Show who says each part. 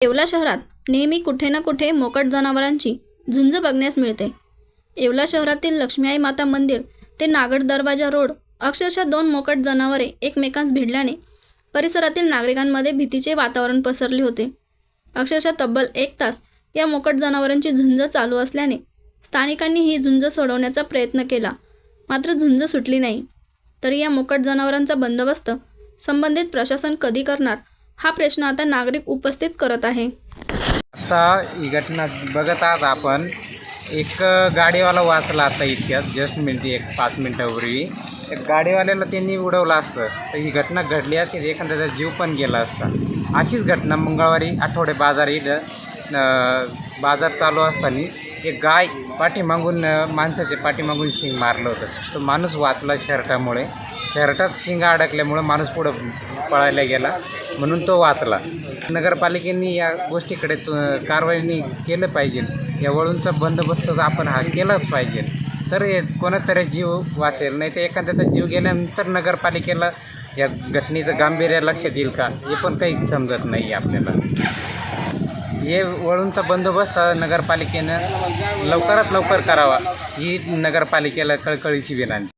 Speaker 1: येवला शहरात नेहमी कुठे ना कुठे मोकट जनावरांची झुंज बघण्यास मिळते. येवला शहरातील लक्ष्मीआई माता मंदिर ते नागड दरवाजा रोड अक्षरशः दोन मोकट जनावरे एकमेकांस भिडल्याने परिसरातील नागरिकांमध्ये भीतीचे वातावरण पसरले होते. अक्षरशः तब्बल एक तास या मोकट जनावरांची झुंज चालू असल्याने स्थानिकांनी ही झुंज सोडवण्याचा प्रयत्न केला. मात्र झुंज सुटली नाही. तरी या मोकट जनावरांचा बंदोबस्त संबंधित प्रशासन कधी करणार हा प्रश्न आता नागरिक उपस्थित करत आहे.
Speaker 2: आता ही घटना बघत आहात आपण एक गाडीवाला वाचला आता इतक्यात जस्ट मिनिट एक पाच मिनटापूर्वी. एक गाडीवाल्याला त्यांनी उडवलं असतं. तर ही घटना घडली असती एखाद्याचा जीव पण गेला असता. अशीच घटना मंगळवारी आठवडे बाजार इथं बाजार चालू असताना एक गाय पाठीमागून माणसाचे पाठीमागून शिंग मारलं होतं. तो माणूस वाचला शर्टामुळे. शर्टात शिंगा अडकल्यामुळं माणूस पुढं पळायला गेला. म्हणून तो वाचला. नगरपालिकेने या गोष्टीकडे तु कारवाईनी केलं पाहिजे. या वळूंचा बंदोबस्त आपण हा केलाच पाहिजे. तर हे कोणातरी जीव वाचेल नाही तर एखाद्याचा जीव गेल्यानंतर नगरपालिकेला या घटनेचं गांभीर्य लक्षात येईल का? हे पण काही समजत नाही आपल्याला. हे वळूंचा बंदोबस्त नगरपालिकेनं लवकरात लवकर करावा. ही नगरपालिकेला कळकळीची विनंती.